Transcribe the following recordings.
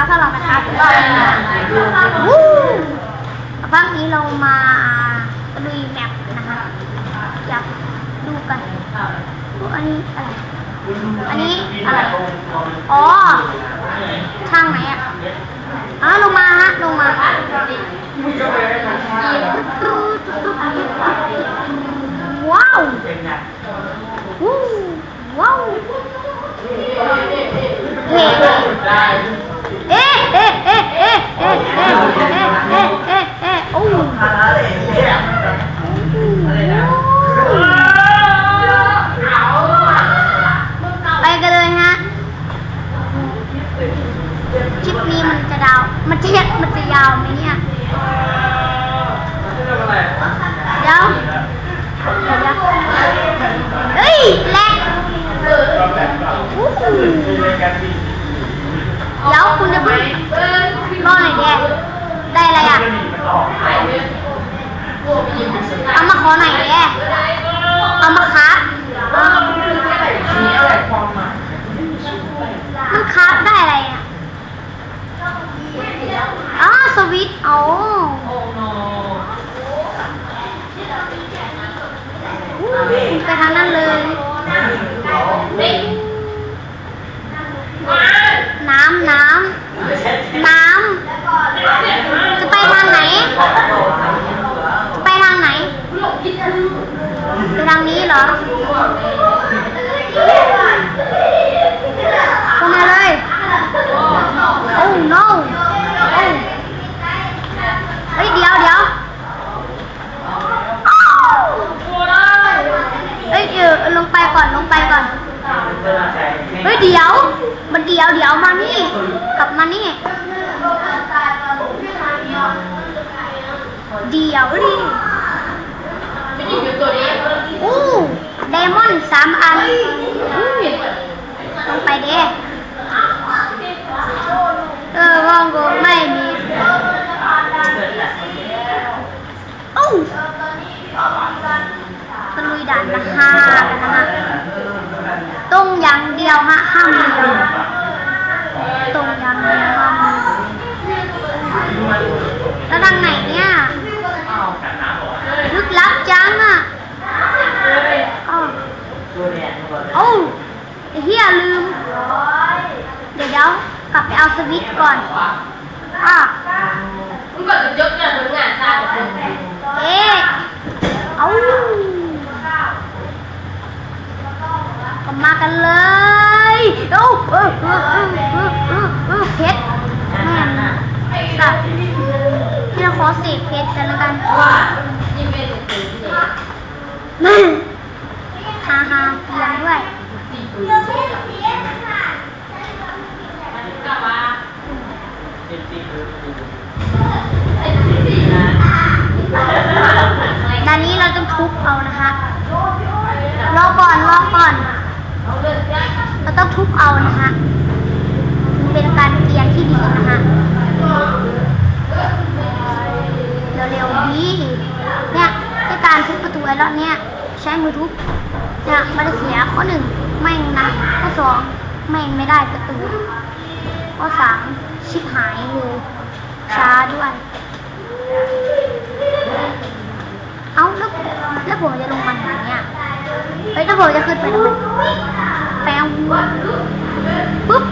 นะครับสำหรับนะครับก็วู้ภาคนี้เรามาตะลุยแมปนะคะอยากดูกันอันนี้อะไรอันนี้อะไรอ๋อช่างไหนอะอ๋อลงมาฮะลงมาว้าววู้ว้าวเฮ้ ไปกันเลยฮะคลิปนี้มันจะดาว มันจะมันจะยาวไหมเนี่ย con này. เดี๋ยวดิอู้ไดมอนด์สามอันอู้ลงไปเด้เออว่างก็ไม่มีอู้ตะลุยด่านนะฮะกันนะฮะต้องอย่างเดียวฮะห้ามมีตรงอย่างเดียวห้ามมีแล้วทางไหนเนี่ ยลึกลับจังอะอ้าวโอ้ไอ้เฮียลืม เดี๋ยวเดี๋ยวกลับไปเอาสวิตช์ก่อน อะมึงก็จะยกเนี่ยผลงานชาติของมึงเอ๊ะเอาก็มากันเลยเอ้าเออเออเออเออเออเออเพชรแม่นสับที่เราขอเสกเพชรกันแล้วกัน ฮาฮาเพียงด้วยสี่ปืนก็ว่าไอ้สี่สี่นนี้เราต้องทุบเอานะคะ รอก่อนรอก่อน เราต้องทุบเอานะคะเป็นการเกียนที่ดีนะคะเร็วๆดีเนี่ย การทุบประตูไอรอบเนี้ยใช้มือทุบเนี่ยมันจะเสียข้อหนึ่งไม่งนะข้อสองไม่งไม่ได้ประตู ข้อสามชิบหายเลยช้าด้วยเอ้าแล้วแล้วผมจะลงมาไหนเนี่ยเฮ้ยแล้วผมจะขึ้นไปทำไมแปลงปุ๊บ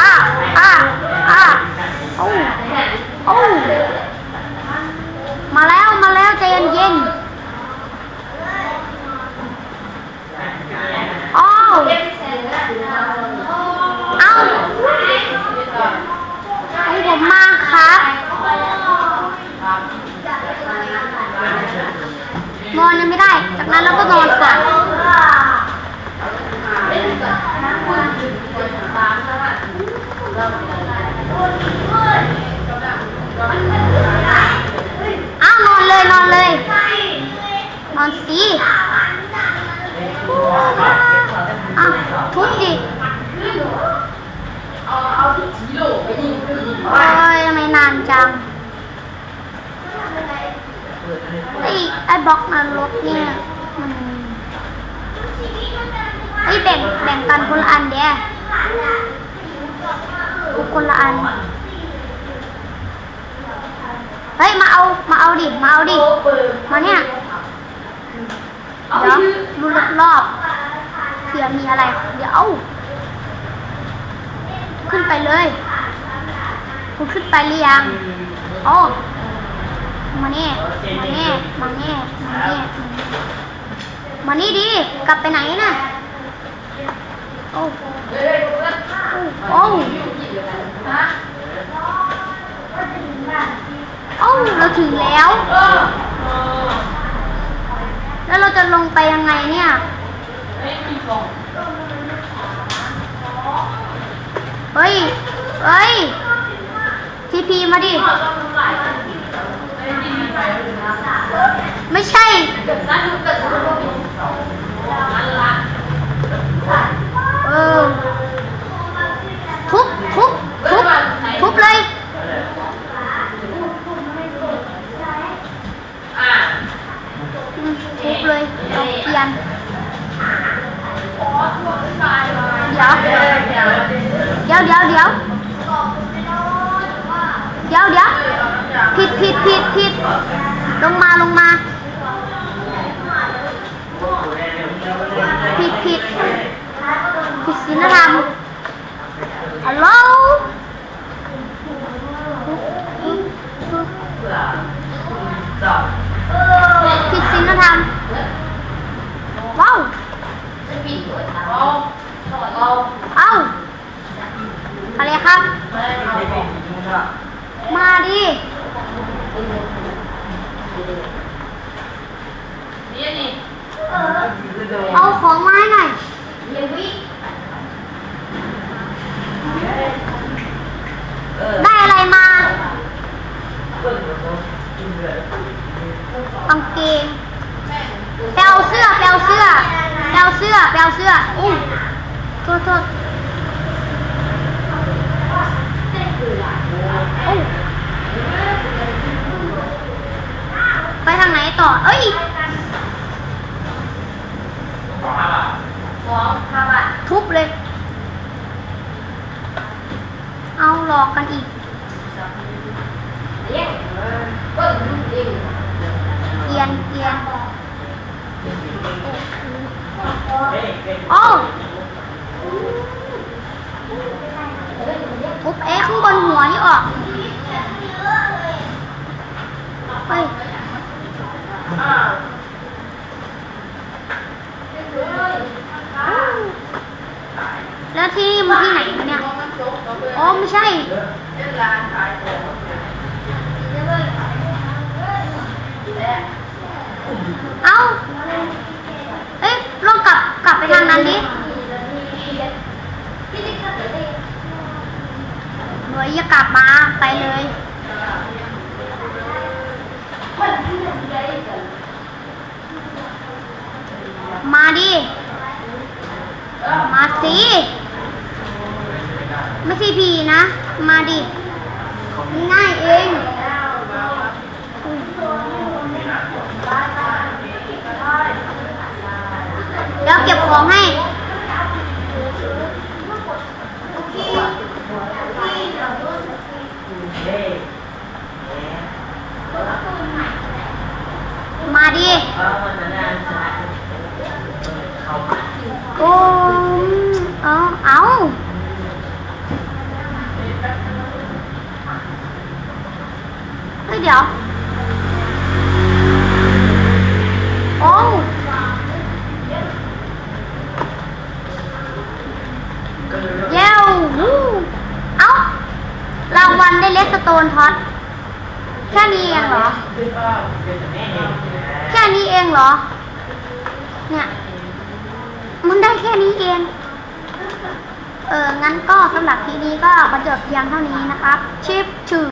อ่าอ่าอ่าโอ้โอ้ แล้วใจเย็นอ้าวเอ้าให้ผมมาครับนอนยังไม่ได้ จากนั้นเราก็นอนก่อนอ้ เอาที่จีโร่ไปยิงคือยิงโอ้ยทำไมนานจังไอ้ไอ้บล็อกนรกเนี่ยมันไอ้แบ่งแบ่งกันคนละอันเดียทุกคนละอันเฮ้ยมาเอามาเอาดิมาเอาดิมาเนี่ยเดี๋ยวชื่อดูรอบๆเผื่อมีอะไร เดี๋ยวเอา ขึ้นไปเลย คุณขึ้นไปหรือยังโอ้มาเนี่ยมาเนี่ยมาเนี่ยมาเนี่ยมานี่ดิกลับไปไหนน่ะโอ้เฮ้ยเพื่อนโอ้โอ้เราถึงแล้ว แล้วเราจะลงไปยังไงเนี่ย เฮ้ย เฮ้ย ทีพีมาดิ ไม่ใช่ เกิดการยุบเกิดการยุบนั่นละ เออ ทุบทุบทุบทุบเลย อ่า อืมทุบเลยเอาเกียน อ๋อตัวขึ้นไปเลย เดี๋ยว เดี๋ยวเดี๋ยว เดี๋ยวเดี๋ยวเดี๋ยวผิดผิดผิดผิดลงมาลงมาผิดผิดผิดศีลธรรมฮัลโหลผิดศีลธรรมว้าว เอาเอา เอ้าอะไรครับ มาดิ นี่นี่ เอาของมาให้หน่อย ได้อะไรมากางเกงไปเอาเสื้อไปเอาเสื้อไป เอาเสื้อไปเอาเสื้อ อุ้ยโทษโทษอุ้ยไปทางไหนต่อ เอ้ยสองห้าบาททุบเลย เอาหลอกกันอีกเลี้ยงก็ดูดีเกียนเกียน โอ้ทุบเอ๊ะข้างบนหัวนี่ออกเฮ้ยอ่าแล้วที่มันที่ไหนเนี่ย อ๋อไม่ใช่ เล่นร้านขายของและ เอ้า เอ้ยลองกลับกลับไปทางนั้นดิหน่วยอย่ากลับมาไปเลย มาดิ มาสิ ไม่ใช่พีนะ มาดิ ง่ายเองแล้วเก็บของให้ มาดิ โอ้เอาเอา เดี๋ยวโอ้เย้ววู้เอารางวัลได้เลสโตนทอตแค่นี้เองเหรอ แค่นี้เองเหรอ เนี่ย มันได้แค่นี้เอง เอองั้นก็สำหรับทีนี้ก็มาจบเพียงเท่านี้นะครับ ชิปชื่อ